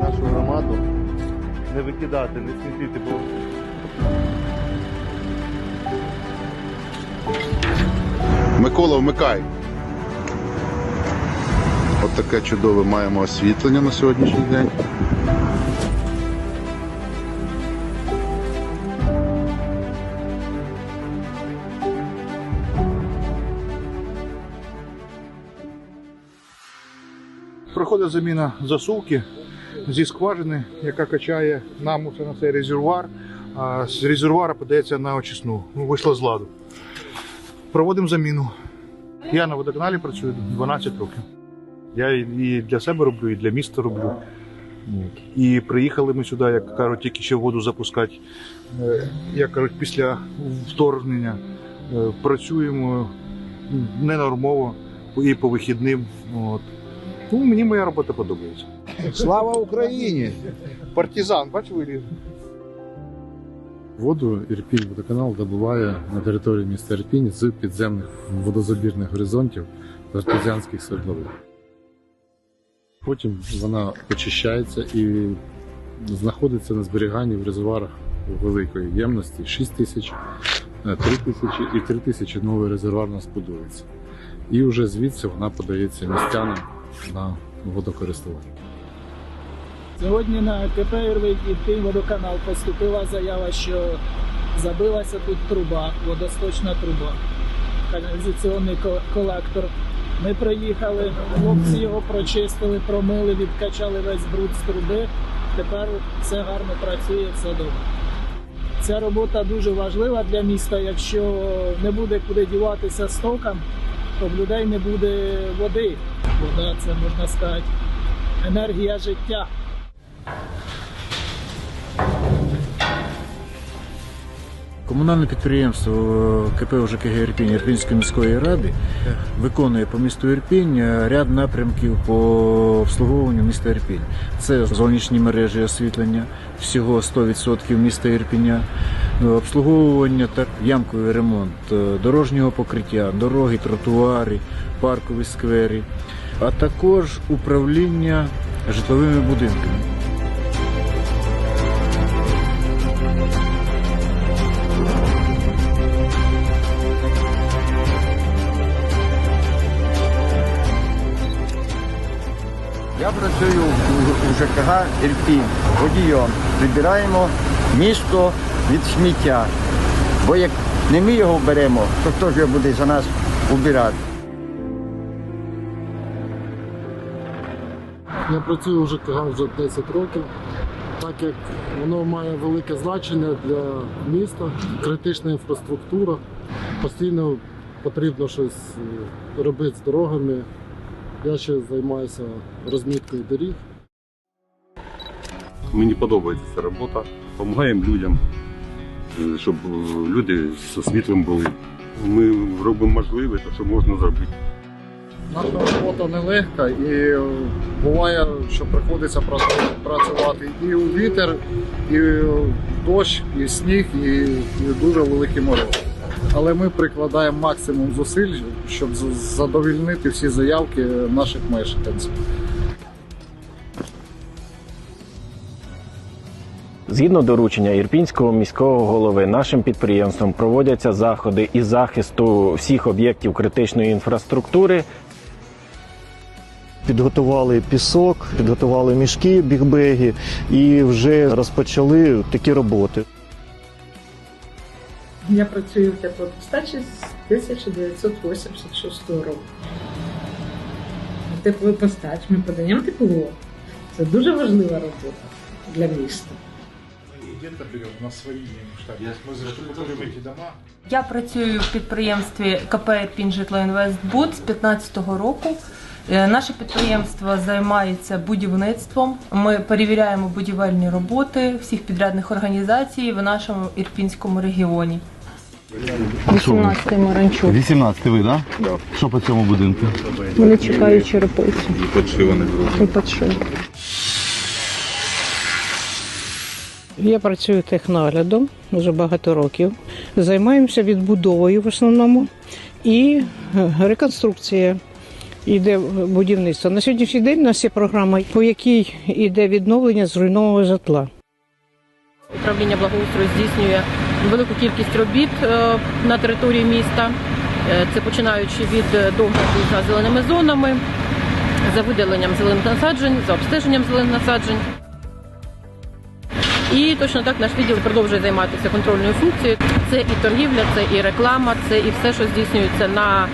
нашу громаду не викидати, не смітити, бо Микола, вмикай. От таке чудове маємо освітлення на сьогоднішній день. Проходить заміна засувки зі скважини, яка качає нам на цей резервуар, а з резервуара подається на очисну. Ну, вийшло з ладу. Проводимо заміну. Я на водоканалі працюю 12 років. Я і для себе роблю, і для міста роблю. І приїхали ми сюди, як кажуть, тільки ще воду запускати. Е, Як кажуть, після вторгнення Е, працюємо ненормово і по вихідним. От. Ну, мені моя робота подобається. Слава Україні! Партизан, бач виліз. Воду Ірпінь водоканал добуває на території міста Ірпінь з підземних водозабірних горизонтів з артезіанських свердловин. Потім вона очищається і знаходиться на зберіганні в резервуарах великої ємності 6 тисяч, 3 тисячі і 3 тисячі новий резервуар у нас будується. І вже звідси вона подається містянам на водокористування. Сьогодні на КП «Ірпінь водоканал поступила заява, що забилася тут труба, водосточна труба, каналізаційний колектор. Ми приїхали, хлопці його прочистили, промили, відкачали весь бруд з труби. Тепер все гарно працює, все добре. Ця робота дуже важлива для міста. Якщо не буде куди діватися стокам, то в людей не буде води. Вода це можна сказати енергія життя. Комунальне підприємство КП ОЖКГ Ірпінь Ірпінської міської ради виконує по місту Ірпінь е, ряд напрямків по обслуговуванню міста Ірпінь. Це зовнішні мережі освітлення, всього 100% міста Ірпіня, е, обслуговування та ямковий ремонт е, дорожнього покриття, дороги, тротуари, паркові сквери, а також управління житловими будинками. Я працюю у- ЖКГ Ірпінь водієм. Прибираємо місто від сміття. Бо як не ми його беремо, то хто ж його буде за нас убирати? Я працюю у ЖКГ вже 10 років, так як воно має велике значення для міста, критична інфраструктура. Постійно потрібно щось е, робити з дорогами. Я ще займаюся розміткою доріг. Мені подобається ця робота. Допомагаємо людям, е, щоб е, люди зі світлом були. Ми робимо можливе, те, що можна зробити. Наша робота нелегка і буває, що приходиться працювати і у вітер, і в дощ, і сніг, і, дуже великий мороз. Але ми прикладаємо максимум зусиль, щоб задовільнити всі заявки наших мешканців. Згідно доручення Ірпінського міського голови, нашим підприємством проводяться заходи із захисту всіх об'єктів критичної інфраструктури Підготували пісок, підготували мішки, бігбеги і вже розпочали такі роботи. Я працюю в теплопостачі з 1986 року. Теплопостач ми подаємо тепло. Це дуже важлива робота для міста. На свои штаби. Мы заштукатурим эти дома. Я працюю в підприємстві КП «Ірпінь Житлоінвестбуд з 2015 року. Е, Наше підприємство займається будівництвом. Ми перевіряємо будівельні роботи всіх підрядних організацій в нашому ірпінському регіоні. 18 Маранчук. 18 ви, так? Да? Що по цьому будинку? Вони чекають черепицю Підшиваний і подшив. Я працюю технаглядом вже багато років. Займаємося відбудовою в основному і е, Іде будівництво. На сьогоднішній день у нас є програма, по якій йде відновлення зруйнованого житла. Управління благоустрою здійснює велику кількість робіт е, на території міста. Е, Це починаючи від е, догляду за зеленими зонами, за видаленням зелених насаджень, за обстеженням зелених насаджень. І точно так наш відділ продовжує займатися контрольною функцією. Це і торгівля, це і реклама, це і все, що здійснюється на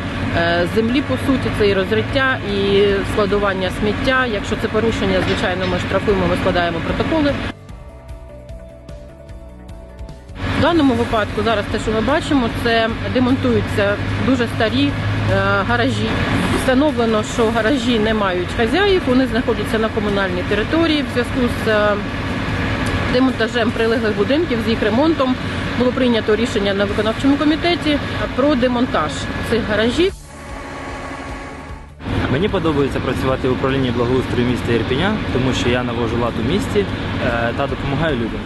землі, по суті, це і розриття, і складування сміття. Якщо це порушення, звичайно, ми штрафуємо, ми складаємо протоколи. В даному випадку зараз те, що ми бачимо, це демонтуються дуже старі е, гаражі. Встановлено, що гаражі не мають хазяїв, вони знаходяться на комунальній території. В зв'язку з е, демонтажем прилеглих будинків, з їх ремонтом було прийнято рішення на виконавчому комітеті про демонтаж цих гаражів. Мені подобається працювати в управлінні благоустрою міста Ірпіня, тому що я навожу лад у місті е, та допомагаю людям.